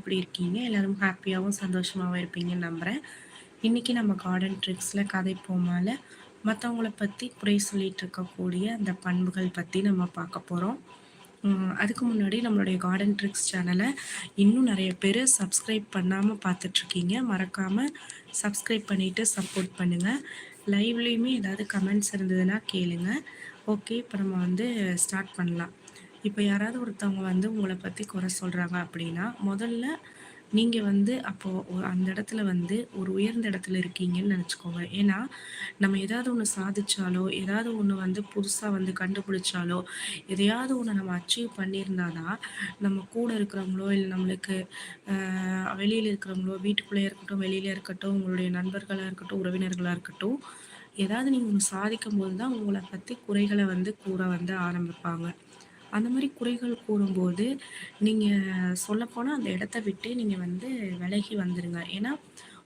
எப்படி இருக்கீங்க? எல்லோரும் ஹாப்பியாகவும் சந்தோஷமாகவும் இருப்பீங்கன்னு நம்புகிறேன் இன்றைக்கி நம்ம கார்டன் ட்ரிக்ஸில் கதை போமால மற்றவங்கள பற்றி குறை சொல்லிகிட்டு இருக்கக்கூடிய அந்த பண்புகள் பற்றி நம்ம பார்க்க போகிறோம் அதுக்கு முன்னாடி நம்மளுடைய கார்டன் ட்ரிக்ஸ் சேனலை இன்னும் நிறைய பேர் சப்ஸ்கிரைப் பண்ணாமல் பார்த்துட்ருக்கீங்க. மறக்காமல் சப்ஸ்கிரைப் பண்ணிவிட்டு சப்போர்ட் பண்ணுங்கள் லைவ்லேயுமே ஏதாவது கமெண்ட்ஸ் இருந்ததுன்னா கேளுங்கள் ஓகே இப்போ நம்ம வந்து ஸ்டார்ட் பண்ணலாம். இப்போ யாராவது ஒருத்தவங்க வந்து உங்களை பற்றி குறை சொல்கிறாங்க அப்படின்னா முதல்ல நீங்கள் வந்து அப்போது அந்த இடத்துல வந்து ஒரு உயர்ந்த இடத்துல இருக்கீங்கன்னு நினச்சிக்கோங்க. ஏன்னா நம்ம ஏதாவது ஒன்று சாதிச்சாலோ ஏதாவது ஒன்று வந்து புதுசாக வந்து கண்டுபிடிச்சாலோ எதையாவது ஒன்று நம்ம அச்சீவ் பண்ணியிருந்தால் தான் நம்ம கூட இருக்கிறவங்களோ இல்லை நம்மளுக்கு வெளியில் இருக்கிறவங்களோ வீட்டுக்குள்ளே இருக்கட்டும் வெளியில் இருக்கட்டும் உங்களுடைய நண்பர்களாக இருக்கட்டும் உறவினர்களாக இருக்கட்டும் ஏதாவது நீங்கள் ஒன்று சாதிக்கும் போது தான் உங்களை பற்றி குறைகளை வந்து கூற வந்து ஆரம்பிப்பாங்க. அந்த மாதிரி குறைகள் கூறும்போது நீங்கள் சொல்லப்போனால் அந்த இடத்த விட்டு நீங்கள் வந்து விலகி வந்துடுங்க ஏன்னா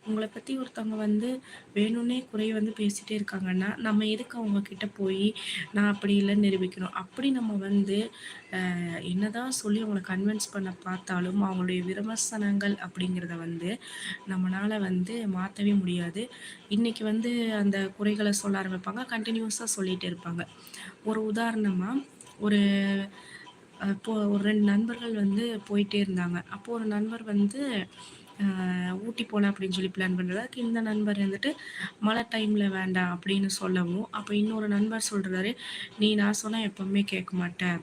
உங்களை பற்றி ஒருத்தவங்க வந்து வேணும்னே குறை வந்து பேசிகிட்டே இருக்காங்கன்னா நம்ம எதுக்கு அவங்கக்கிட்ட போய் நான் அப்படி இல்லை நிரூபிக்கணும்? அப்படி நம்ம வந்து என்னதான் சொல்லி அவங்கள கன்வின்ஸ் பண்ண பார்த்தாலும் அவங்களுடைய விமர்சனங்கள் அப்படிங்கிறத வந்து நம்மளால் வந்து மாற்றவே முடியாது. இன்றைக்கி வந்து அந்த குறைகளை சொல்ல ஆரம்பிப்பாங்க கண்டினியூஸாக சொல்லிகிட்டே இருப்பாங்க. ஒரு உதாரணமாக ஒரு இப்போ ஒரு ரெண்டு நண்பர்கள் வந்து போயிட்டே இருந்தாங்க. அப்போது ஒரு நண்பர் வந்து ஊட்டி போகலாம் அப்படின்னு சொல்லி பிளான் பண்ணுறதுக்கு இந்த நண்பர் வந்துட்டு மழை டைமில் வேண்டாம் அப்படின்னு சொல்லவும் அப்போ இன்னொரு நண்பர் சொல்கிறாரு நீ நான் சொன்னால் எப்போவுமே கேட்க மாட்டேன்.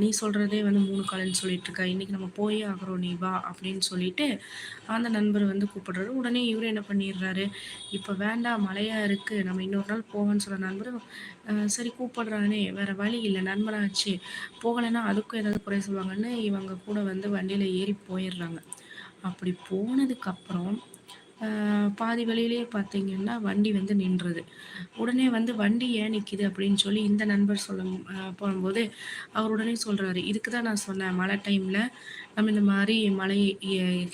நீ சொல்கிறதே வந்து மூணு காலன்னு சொல்லிட்டு இருக்க இன்றைக்கி நம்ம போயே ஆகிறோம் நீ வா அப்படின்னு சொல்லிட்டு அந்த நண்பர் வந்து கூப்பிடுறாரு. உடனே இவரு என்ன பண்ணிடுறாரு? இப்போ வேண்டாம் மழையாக இருக்குது நம்ம இன்னொரு நாள் போவோன்னு சொல்ல நண்பர் சரி கூப்பிடுறானே வேறு வழி இல்லை நண்பனாச்சு போகலைன்னா அதுக்கும் ஏதாவது குறை சொல்லுவாங்கன்னு இவங்க கூட வந்து வண்டியில் ஏறி போயிடுறாங்க. அப்படி போனதுக்கப்புறம் பாதி வழியிலேயே பார்த்தீங்கன்னா வண்டி வந்து நின்றுது. உடனே வந்து வண்டி ஏன் நிற்கிது அப்படின்னு சொல்லி இந்த நண்பர் சொல்ல போகும்போது அவர் உடனே சொல்கிறாரு இதுக்கு தான் நான் சொன்னேன் மழை டைமில் நம்ம இந்த மாதிரி மலை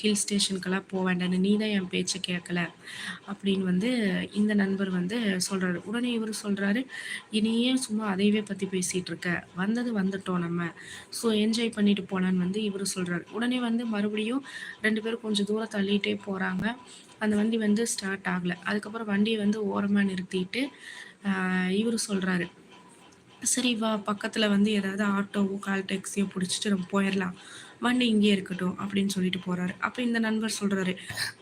ஹில் ஸ்டேஷனுக்கெல்லாம் போக வேண்டாம்னு நீ தான் என் பேச்சை கேட்கல. அப்படின்னு வந்து இந்த நண்பர் வந்து சொல்கிறாரு உடனே இவர் சொல்கிறாரு இனியே சும்மா அதையவே பற்றி பேசிகிட்டு இருக்க? வந்தது வந்துட்டோம் நம்ம. ஸோ என்ஜாய் பண்ணிட்டு போகலான்னு வந்து இவர் சொல்கிறாரு உடனே வந்து மறுபடியும் ரெண்டு பேரும் கொஞ்சம் தூரம் தள்ளிகிட்டே போகிறாங்க அந்த வண்டி வந்து ஸ்டார்ட் ஆகலை. அதுக்கப்புறம் வண்டியை வந்து ஓரமாக நிறுத்திட்டு இவர் சொல்கிறாரு சரி வா. பக்கத்தில் வந்து ஏதாவது ஆட்டோவோ கால் டாக்ஸியோ பிடிச்சிட்டு நம்ம போயிடலாம் வண்டி இங்கே இருக்கட்டும் அப்படின்னு சொல்லிட்டு போகிறாரு அப்போ இந்த நண்பர் சொல்கிறாரு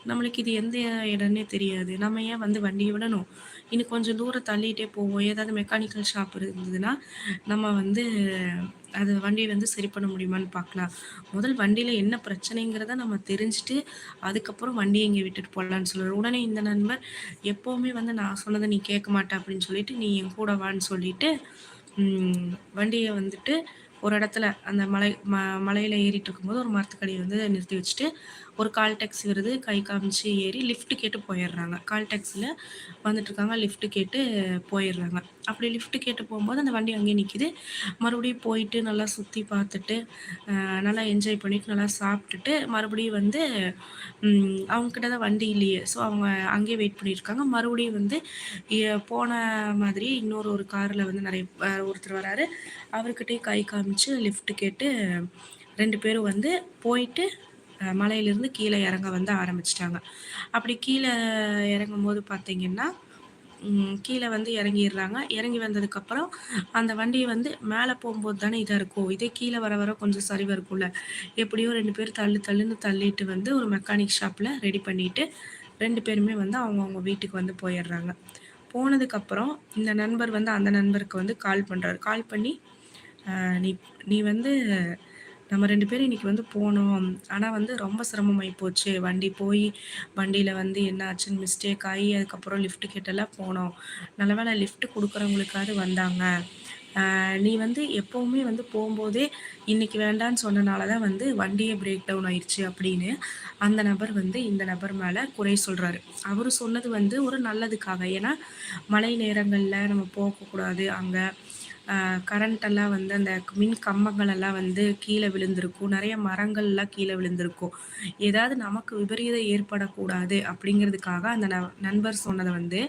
நம்மளுக்கு இது எந்த இடம்னே தெரியாது. நம்ம ஏன் வந்து வண்டியை விடணும்? இன்னும் கொஞ்சம் தூரம் தள்ளிகிட்டே போவோம். ஏதாவது மெக்கானிக்கல் ஷாப் இருந்ததுன்னா நம்ம வந்து அது வண்டியை வந்து சரி பண்ண முடியுமான்னு பார்க்கலாம். முதல் வண்டியில் என்ன பிரச்சனைங்கிறத நம்ம தெரிஞ்சுட்டு அதுக்கப்புறம் வண்டியை இங்கே விட்டுட்டு போடலான்னு சொல்லுவார் உடனே இந்த நண்பர் எப்போவுமே வந்து நான் சொன்னதை நீ கேட்க மாட்டேன் அப்படின்னு சொல்லிட்டு நீ என் கூட வான்னு சொல்லிட்டு வண்டியை வந்துட்டு ஒரு இடத்துல அந்த மலை ம மலையில் ஏறிட்டு இருக்கும்போது ஒரு மரத்துக்கடியை வந்து நிறுத்தி வச்சுட்டு ஒரு கால் டாக்ஸி வருது. கை காமிச்சு ஏறி லிஃப்ட்டு கேட்டு போயிடுறாங்க. கால் டாக்ஸியில் வந்துட்டுருக்காங்க. லிஃப்ட்டு கேட்டு போயிடுறாங்க. அப்படி லிஃப்ட்டு கேட்டு போகும்போது அந்த வண்டி அங்கேயே நிற்கிது மறுபடியும் போயிட்டு நல்லா சுற்றி பார்த்துட்டு நல்லா என்ஜாய் பண்ணிவிட்டு நல்லா சாப்பிட்டுட்டு மறுபடியும் வந்து அவங்கக்கிட்ட தான் வண்டி இல்லையே. ஸோ அவங்க அங்கேயே வெயிட் பண்ணியிருக்காங்க. மறுபடியும் வந்து போன மாதிரி இன்னொரு ஒரு காரில் வந்து நிறைய ஒருத்தர் வராரு. அவர்கிட்டயும் கை காமிச்சு லிஃப்ட் கேட்டு ரெண்டு பேரும் வந்து போயிட்டு மலையிலேருந்து கீழே இறங்க வந்து ஆரம்பிச்சிட்டாங்க. அப்படி கீழே இறங்கும் போது பார்த்தீங்கன்னா கீழே வந்து இறங்கிடுறாங்க. இறங்கி வந்ததுக்கப்புறம் அந்த வண்டியை வந்து மேலே போகும்போது தானே இதாக இருக்கும் இதே கீழே வர வர கொஞ்சம் சரிவாக இருக்கும்ல. எப்படியோ ரெண்டு பேர் தள்ளு தள்ளுன்னு தள்ளிட்டு வந்து ஒரு மெக்கானிக் ஷாப்பில் ரெடி பண்ணிவிட்டு ரெண்டு பேருமே வந்து அவங்கவுங்க வீட்டுக்கு வந்து போயிடுறாங்க. போனதுக்கப்புறம் இந்த நண்பர் வந்து அந்த நண்பருக்கு வந்து கால் பண்ணுறாரு கால் பண்ணி நீ நீ வந்து நம்ம ரெண்டு பேரும் இன்றைக்கி வந்து போனோம். ஆனால் வந்து ரொம்ப சிரமமாகி போச்சு. வண்டி போய் வண்டியில் வந்து என்ன ஆச்சுன்னு மிஸ்டேக் ஆகி அதுக்கப்புறம் லிஃப்ட்டு கிட்டலாம் போனோம். நல்ல வேலை லிஃப்ட்டு கொடுக்குறவங்களுக்காவது வந்தாங்க. நீ வந்து எப்போவுமே வந்து போகும்போதே இன்றைக்கி வேண்டான்னு சொன்னனால தான் வந்து வண்டியே பிரேக் டவுன் ஆயிடுச்சு அப்படின்னு அந்த நபர் வந்து இந்த நபர் மேலே குறை சொல்கிறாரு அவர் சொன்னது வந்து ஒரு நல்லதுக்காக. ஏன்னா மழை நேரங்களில் நம்ம போகக்கூடாது அங்கே. கரண்ட்டெல்லாம் வந்து அந்த மின் கம்பங்களெல்லாம் வந்து கீழே விழுந்திருக்கும். நிறைய மரங்கள்லாம் கீழே விழுந்திருக்கும். ஏதாவது நமக்கு விபரீதம் ஏற்படக்கூடாது அப்படிங்கிறதுக்காக அந்த ந நண்பர் சொன்னதை வந்து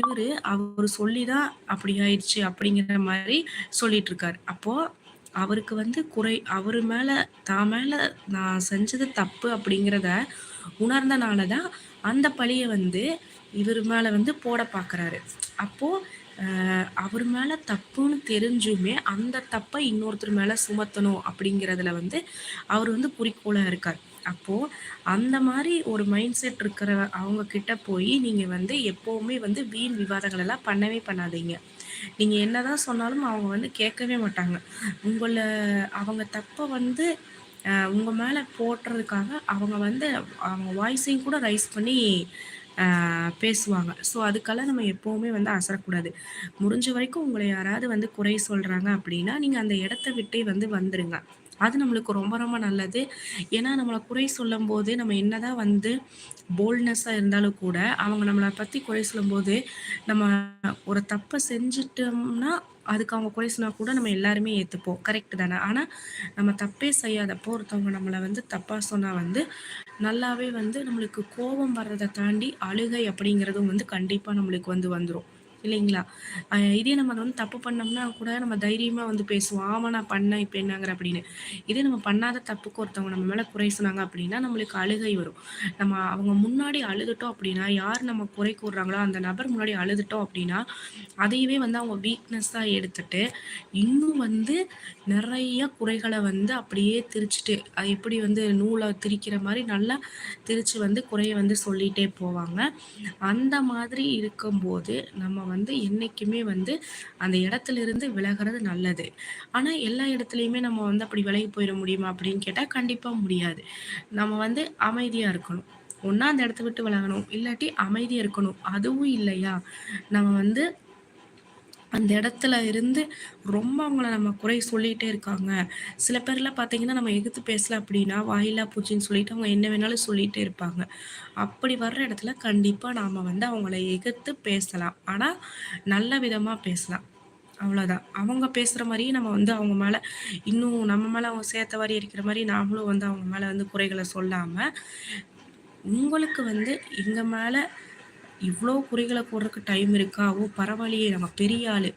இவர் அவர் சொல்லி தான் அப்படி ஆயிடுச்சு அப்படிங்கிற மாதிரி சொல்லிட்டு இருக்காரு. அப்போது அவருக்கு வந்து குறை அவர் மேலே தான் மேலே நான் செஞ்சது தப்பு அப்படிங்கிறத உணர்ந்தனால தான் அந்த பழியை வந்து இவர் மேலே வந்து போட பார்க்குறாரு. அப்போது அவர் மேலே தப்புன்னு தெரிஞ்சுமே, அந்த தப்பை இன்னொருத்தர் மேலே சுமத்தணும் அப்படிங்கிறதுல வந்து அவர் வந்து குறிக்கோளாக இருக்கார். அப்போது அந்த மாதிரி ஒரு மைண்ட் செட் இருக்கிற அவங்க கிட்ட போய் நீங்கள் வந்து எப்போவுமே வந்து வீண் விவாதங்கள் எல்லாம் பண்ணவே பண்ணாதீங்க. நீங்க என்னதான் சொன்னாலும் அவங்க வந்து கேட்கவே மாட்டாங்க. உங்களை அவங்க தப்பை வந்து உங்கள் மேலே போட்டுறதுக்காக போடுறதுக்காக அவங்க வந்து அவங்க வாய்ஸையும் கூட ரைஸ் பண்ணி பேசுவாங்க. ஸோ அதுக்கெல்லாம் நம்ம எப்போவுமே வந்து அசரக்கூடாது. முடிஞ்ச வரைக்கும் உங்களை யாராவது வந்து குறை சொல்கிறாங்க அப்படின்னா, நீங்கள் அந்த இடத்த விட்டே வந்து வந்துடுங்க அது நம்மளுக்கு ரொம்ப ரொம்ப நல்லது. ஏன்னா நம்மளை குறை சொல்லும்போது நம்ம என்னதான் வந்து போல்ட்னஸ்ஸாக இருந்தாலும் கூட, அவங்க நம்மளை பற்றி குறை சொல்லும்போது, நம்ம ஒரு தப்பை செஞ்சுட்டோம்னா, அதுக்கு அவங்க குறை சொன்னா கூட நம்ம எல்லாருமே ஏற்றுப்போம் கரெக்ட் தானே? ஆனால் நம்ம தப்பே செய்யாதப்போ ஒருத்தவங்க நம்மளை வந்து தப்பாக சொன்னால் வந்து, நல்லாவே வந்து நம்மளுக்கு கோபம் வர்றதை தாண்டி அழுகை அப்படிங்கிறதும் வந்து கண்டிப்பாக நம்மளுக்கு வந்து வந்துடும் இல்லைங்களா? இதே நம்ம வந்து தப்பு பண்ணோம்னா கூட நம்ம தைரியமாக வந்து பேசுவோம். ஆமாம் நான் பண்ணேன். இப்போ என்னங்கிற அப்படின்னு. இதே நம்ம பண்ணாத தப்புக்கு ஒருத்தவங்க நம்ம மேலே குறை சொன்னாங்க அப்படின்னா, நம்மளுக்கு அழுகை வரும். நம்ம அவங்க முன்னாடி அழுதுட்டோம் அப்படின்னா, யார் நம்ம குறை கூறுறாங்களோ அந்த நபர் முன்னாடி அழுதுட்டோம் அப்படின்னா, அதையவே வந்து அவங்க வீக்னஸ்ஸாக எடுத்துட்டு, இன்னும் வந்து நிறைய குறைகளை வந்து அப்படியே திரிச்சுட்டு, அது எப்படி வந்து நூலை திரிக்கிற மாதிரி நல்லா திரிச்சு வந்து குறைய வந்து சொல்லிட்டே போவாங்க. அந்த மாதிரி இருக்கும்போது, நம்ம வந்து என்றைக்குமே வந்து அந்த இடத்துலருந்து விலகிறது நல்லது. ஆனால் எல்லா இடத்துலையுமே நம்ம வந்து அப்படி விலகி போயிட முடியுமா? அப்படின்னு கேட்டால் கண்டிப்பாக முடியாது. நம்ம வந்து அமைதியாக இருக்கணும். ஒன்றா அந்த இடத்த விட்டு விலகணும். இல்லாட்டி அமைதியாக இருக்கணும். அதுவும் இல்லையா, நம்ம வந்து அந்த இடத்துல இருந்து ரொம்ப அவங்கள நம்ம குறை சொல்லிகிட்டே இருக்காங்க. சில பேர்லாம் பார்த்தீங்கன்னா, நம்ம எதிர்த்து பேசல அப்படின்னா, வாயிலா பூச்சின்னு சொல்லிட்டு அவங்க என்ன வேணாலும் சொல்லிகிட்டே இருப்பாங்க. அப்படி வர்ற இடத்துல கண்டிப்பாக நாம் வந்து அவங்கள எதிர்த்து பேசலாம். ஆனால் நல்ல விதமாக பேசலாம். அவ்வளோதான். அவங்க பேசுகிற மாதிரியே நம்ம வந்து அவங்க மேலே இன்னும் நம்ம மேலே அவங்க சேர்த்த மாதிரி இருக்கிற மாதிரி நாமளும் வந்து அவங்க மேலே வந்து குறைகளை சொல்லாமல் உங்களுக்கு வந்து எங்கள் மேலே இவ்ளோ குறைகளை போடுறதுக்கு டைம் இருக்கா? ஓ! பரவாயில்லையே நம்ம பெரிய ஆளு.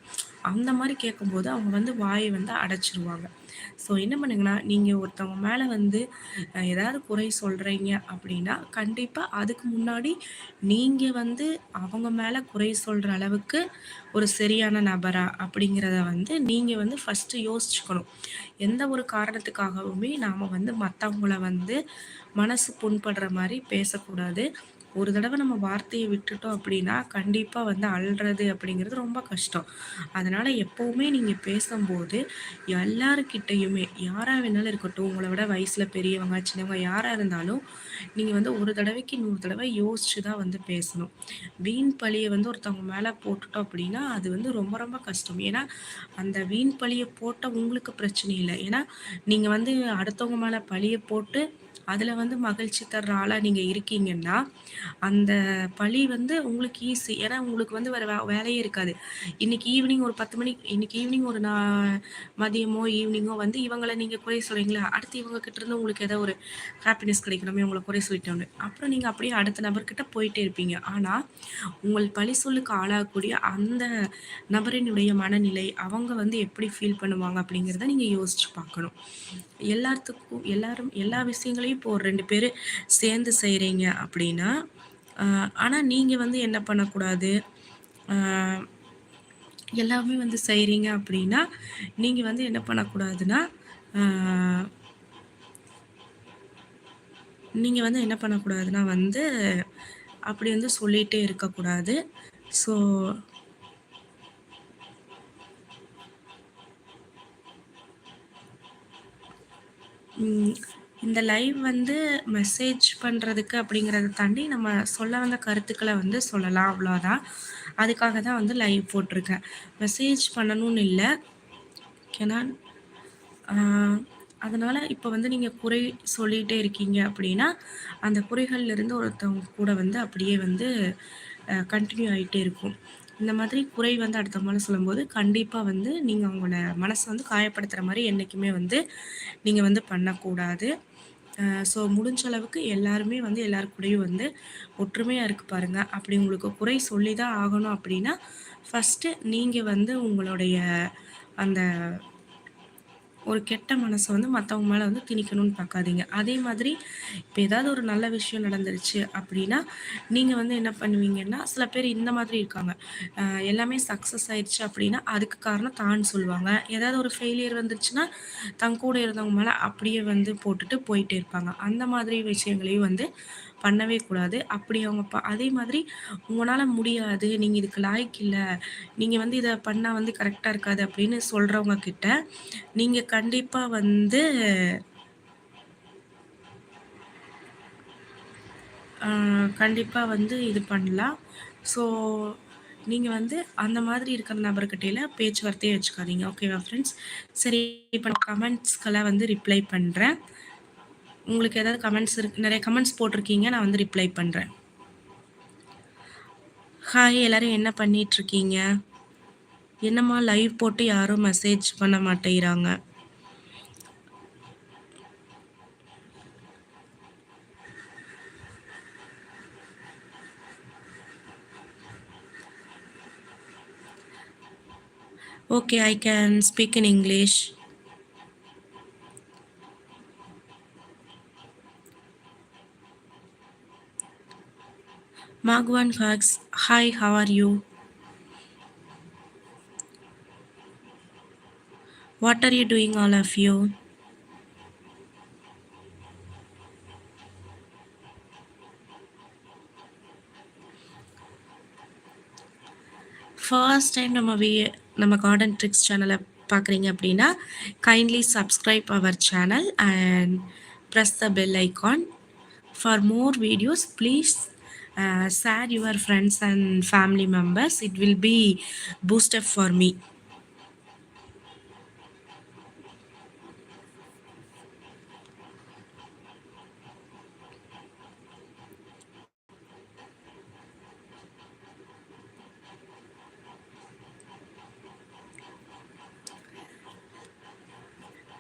அந்த மாதிரி கேட்கும்போது அவங்க வந்து வாயை வந்து அடைச்சிருவாங்க ஸோ என்ன பண்ணுங்கன்னா, நீங்க ஒருத்தவங்க மேல வந்து ஏதாவது குறை சொல்றீங்க அப்படின்னா, கண்டிப்பா அதுக்கு முன்னாடி நீங்க வந்து அவங்க மேல குறை சொல்ற அளவுக்கு ஒரு சரியான நபரா? அப்படிங்கிறத வந்து நீங்க வந்து ஃபஸ்ட்டு யோசிச்சுக்கணும். எந்த ஒரு காரணத்துக்காகவுமே நாம வந்து மற்றவங்கள வந்து மனசு புண்படுற மாதிரி பேசக்கூடாது. ஒரு தடவை நம்ம வார்த்தையை விட்டுட்டோம் அப்படின்னா, கண்டிப்பாக வந்து அழுறது அப்படிங்கிறது ரொம்ப கஷ்டம். அதனால் எப்போவுமே நீங்கள் பேசும்போது எல்லார்கிட்டயுமே யாராக வேணாலும் இருக்கட்டும், உங்களை விட வயசில் பெரியவங்க, சின்னவங்க யாராக இருந்தாலும், நீங்கள் வந்து ஒரு தடவைக்கு நூறு தடவை யோசிச்சு தான் வந்து பேசணும். வீண் பழியை வந்து ஒருத்தவங்க மேலே போட்டுட்டோம் அப்படின்னா, அது வந்து ரொம்ப ரொம்ப கஷ்டம். ஏன்னா, அந்த வீண் பழியை போட்டால் உங்களுக்கு பிரச்சனை இல்லை ஏன்னா, நீங்கள் வந்து அடுத்தவங்க மேலே பழியை போட்டு, அதில் வந்து மகிழ்ச்சி தர்ற ஆளாக நீங்கள் இருக்கீங்கன்னா, அந்த பழி வந்து உங்களுக்கு ஈஸி. ஏன்னா, உங்களுக்கு வந்து வேறு வே வேலையே இருக்காது. இன்னைக்கு ஈவினிங் ஒரு 10 மணிக்கு இன்னைக்கு ஈவினிங் ஒரு நா மதியமோ, ஈவினிங்கோ வந்து இவங்களை நீங்கள் குறை சொல்றீங்களா, அடுத்து இவங்கக்கிட்ட இருந்து உங்களுக்கு ஏதோ ஒரு ஹாப்பினஸ் கிடைக்கணுமே உங்களை குறை சொல்லிட்டோன்னு. அப்புறம் நீங்கள் அப்படியே அடுத்த நபர்கிட்ட போயிட்டே இருப்பீங்க. ஆனால் உங்கள் பழி சொல்லுக்கு ஆளாகக்கூடிய அந்த நபரினுடைய மனநிலை, அவங்க வந்து எப்படி ஃபீல் பண்ணுவாங்க அப்படிங்கிறத நீங்கள் யோசிச்சு பார்க்கணும். எல்லாத்துக்கும் எல்லாரும் எல்லா விஷயங்களையும் இப்போ ஒரு ரெண்டு பேர் சேர்ந்து செய்கிறீங்க அப்படின்னா, ஆனால் ஆனா நீங்க வந்து என்ன பண்ணக்கூடாது, எல்லாமே வந்து செய்கிறீங்க அப்படின்னா, நீங்க வந்து என்ன பண்ணக்கூடாதுன்னா, நீங்கள் நீங்க வந்து என்ன பண்ணக்கூடாதுன்னா வந்து, அப்படி வந்து சொல்லிட்டே இருக்கக்கூடாது. ஸோ ம். இந்த லைவ் வந்து மெசேஜ் பண்ணுறதுக்கு அப்படிங்கிறத தாண்டி, நம்ம சொல்ல வந்த கருத்துக்களை வந்து சொல்லலாம் அவ்வளோதான். அதுக்காக தான் வந்து லைவ் போட்டிருக்கேன். மெசேஜ் பண்ணணும்னு இல்லை ஏன்னா, அதனால் இப்போ வந்து நீங்கள் குறை சொல்லிகிட்டே இருக்கீங்க அப்படின்னா, அந்த குறைகள்லேருந்து ஒருத்தவங்க கூட வந்து அப்படியே வந்து கண்டினியூ ஆகிட்டே இருக்கும். இந்த மாதிரி குறை வந்து அடுத்த மேல சொல்லும்போது, கண்டிப்பாக வந்து நீங்கள் அவங்கள மனசை வந்து காயப்படுத்துகிற மாதிரி என்றைக்குமே வந்து நீங்கள் வந்து பண்ணக்கூடாது. ஸோ முடிஞ்ச அளவுக்கு எல்லாருமே வந்து எல்லார் கூடயும் வந்து ஒற்றுமையாக இருக்கு பாருங்க. அப்படி உங்களுக்கு குறை சொல்லி தான் ஆகணும் அப்படின்னா, ஃபஸ்ட்டு நீங்கள் வந்து உங்களுடைய அந்த ஒரு கெட்ட மனசை வந்து மற்றவங்க மேலே வந்து திணிக்கணும்னு பார்க்காதீங்க. அதே மாதிரி இப்போ ஏதாவது ஒரு நல்ல விஷயம் நடந்துருச்சு அப்படின்னா நீங்கள் வந்து என்ன பண்ணுவீங்கன்னா சில பேர் இந்த மாதிரி இருக்காங்க. எல்லாமே சக்ஸஸ் ஆயிடுச்சு அப்படின்னா அதுக்கு காரணம் தான் சொல்லுவாங்க. ஏதாவது ஒரு ஃபெயிலியர் வந்துருச்சுன்னா தங்க கூட இருந்தவங்க மேலே அப்படியே வந்து போட்டுட்டு போயிட்டே இருப்பாங்க. அந்த மாதிரி விஷயங்களையும் வந்து பண்ணவே கூடாது. அப்படி அவங்க ப அதே மாதிரி உங்களால் முடியாது நீங்கள் இதுக்கு லாய்க்கு இல்லை நீங்கள் வந்து இதை பண்ணால் வந்து கரெக்டாக இருக்காது அப்படின்னு சொல்கிறவங்க கிட்ட நீங்கள் கண்டிப்பாக வந்து கண்டிப்பாக வந்து இது பண்ணலாம். ஸோ நீங்கள் வந்து அந்த மாதிரி இருக்கிற நபர்கிட்டையில பேச்சுவார்த்தையே வச்சுக்காதீங்க. ஓகேவா ஃப்ரெண்ட்ஸ் சரி இப்போ கமெண்ட்ஸ்க்கெல்லாம் வந்து ரிப்ளை பண்ணுறேன் உங்களுக்கு ஏதாவது கமெண்ட்ஸ் இருக்கு நிறைய கமெண்ட்ஸ் போட்டிருக்கீங்க நான் வந்து ரிப்ளை பண்ணுறேன் ஹாய் எல்லோரும் என்ன பண்ணிகிட்ருக்கீங்க என்னம்மா லைவ் போட்டு யாரும் மெசேஜ் பண்ண மாட்டேங்கிறாங்க. Okay I can speak in English Magwan Fax, hi, how are you? What are you doing, all of you? First time நம்ம வி நம்ம கார்டன் ட்ரிக்ஸ் சேனலை பார்க்குறீங்க அப்படின்னா kindly subscribe our channel and press the bell icon for more videos please uh, share your friends and family members it will be booster for me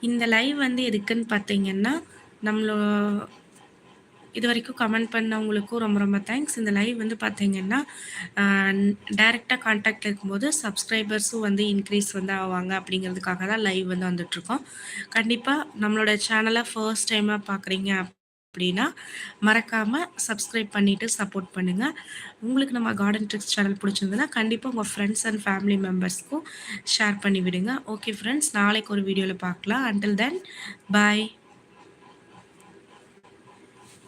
இந்த live வந்து எதுக்குன்னு பார்த்தீங்கன்னா நம்மளோ இது வரைக்கும் கமெண்ட் பண்ணவங்களுக்கும் ரொம்ப ரொம்ப தேங்க்ஸ் இந்த லைவ் வந்து பார்த்தீங்கன்னா டைரெக்டாக காண்டாக்ட் இருக்கும்போது சப்ஸ்கிரைபர்ஸும் வந்து இன்க்ரீஸ் வந்து ஆவாங்க அப்படிங்கிறதுக்காக தான் லைவ் வந்து வந்துட்ருக்கோம் கண்டிப்பாக நம்மளோட சேனலை ஃபர்ஸ்ட் டைமாக பார்க்குறீங்க அப்படின்னா மறக்காமல் சப்ஸ்கிரைப் பண்ணிவிட்டு சப்போர்ட் பண்ணுங்கள் உங்களுக்கு நம்ம கார்டன் ட்ரிக்ஸ் சேனல் பிடிச்சிருந்ததுன்னா கண்டிப்பாக உங்கள் ஃப்ரெண்ட்ஸ் அண்ட் ஃபேமிலி மெம்பர்ஸ்க்கும் ஷேர் பண்ணி விடுங்க ஓகே ஃப்ரெண்ட்ஸ் நாளைக்கு ஒரு வீடியோவில் பார்க்கலாம் அண்டில் தென் பாய்